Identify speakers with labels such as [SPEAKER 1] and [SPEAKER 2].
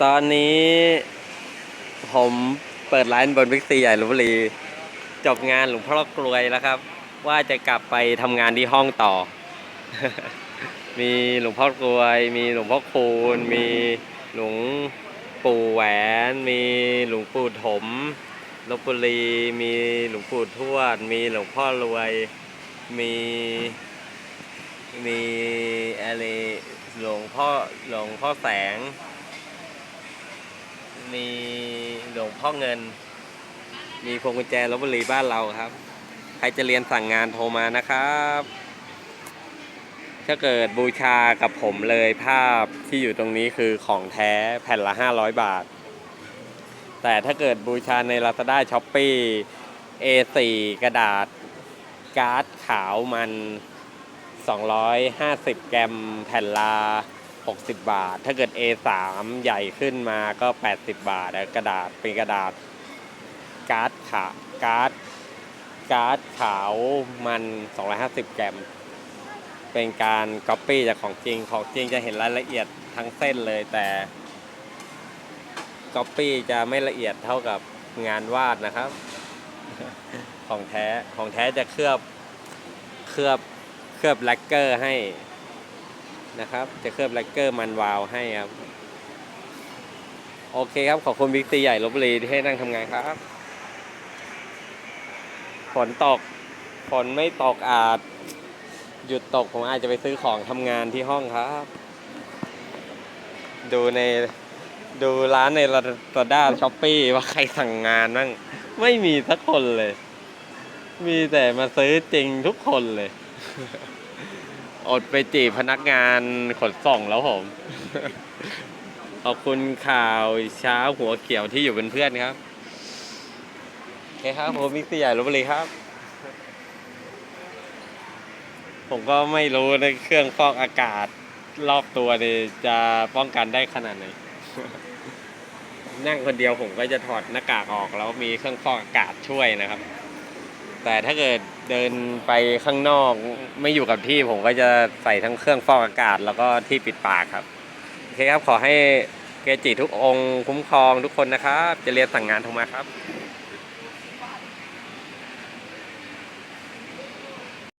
[SPEAKER 1] ตอนนี้ผมเปิดร้านบนบิ๊กซีใหญ่ลพบุรี จบงานหลวงพ่อกลวยแล้วครับ ว่าจะกลับไปทำงานที่ห้องต่อ มีหลวงพ่อกลวย มีหลวงพ่อคูณ มีหลวงปู่แหวน มีหลวงปู่ถมลพบุรี มีหลวงปู่ทวด มีหลวงพ่อรวย มีมีอะไรหลวงพ่อหลวงพ่อแสง มีหลวงพ่อเงิน มีพวงกุญแจลบบุรีบ้านเราครับ ใครจะเรียนสั่งงานโทรมานะครับถ้าเกิดบูชากับผมเลยภาพที่อยู่ตรงนี้คือของแท้แผ่นละ 500 บาท แต่ถ้าเกิดบูชาใน Lazada s h o p e e A4 กระดาษการ์ดขาวมัน 250 แกรมแผ่นละ 60 บาท ถ้าเกิด A3 ใหญ่ขึ้นมาก็ 80 บาทแล้วกระดาษเป็นกระดาษ การ์ดขาการ์ดการ์ดขาวมัน 250 แกรม เป็นการก๊อปปี้จากของจริงของจริงจะเห็นรายละเอียดทั้งเส้นเลยแต่ก๊อปปี้จะไม่ละเอียดเท่ากับงานวาดนะครับ ของแท้ของแท้จะเคลือบเคลือบเคลือบแลกเกอร์ให้ นะครับ จะเคลือบแลกเกอร์มันวาวให้ครับ โอเคครับ ขอบคุณบิ๊กซีใหญ่ลบบุรีที่ให้นั่งทำงานครับ ฝนตก ฝนไม่ตกอาจ หยุดตกผมอาจจะไปซื้อของทำงานที่ห้องครับ ดูในดูร้านในลาซาด้าช้อปปี้ว่าใครสั่งงานบ้างไม่มีสักคนเลย มีแต่มาซื้อจริงทุกคนเลย อดไปจีบพนักงานขนส่งแล้วผม ขอบคุณข่าวเช้าหัวเขียวที่อยู่เป็นเพื่อนครับโอเคครับผมมิกซี่ใหญ่ลบบุรีครับ ผมก็ไม่รู้ในเครื่องฟอกอากาศรอบตัวนี่จะป้องกันได้ขนาดไหน นั่งคนเดียวผมก็จะถอดหน้ากากออกแล้วมีเครื่องฟอกอากาศช่วยนะครับ แต่ถ้าเกิดเดินไปข้างนอกไม่อยู่กับที่ผมก็จะใส่ทั้งเครื่องฟอกอากาศ แล้วก็ที่ปิดปากครับโอเคครับขอให้เกจิทุกองค์คุ้มครองทุกคนนะครับ จะเรียนสั่งงานทุกมาครับ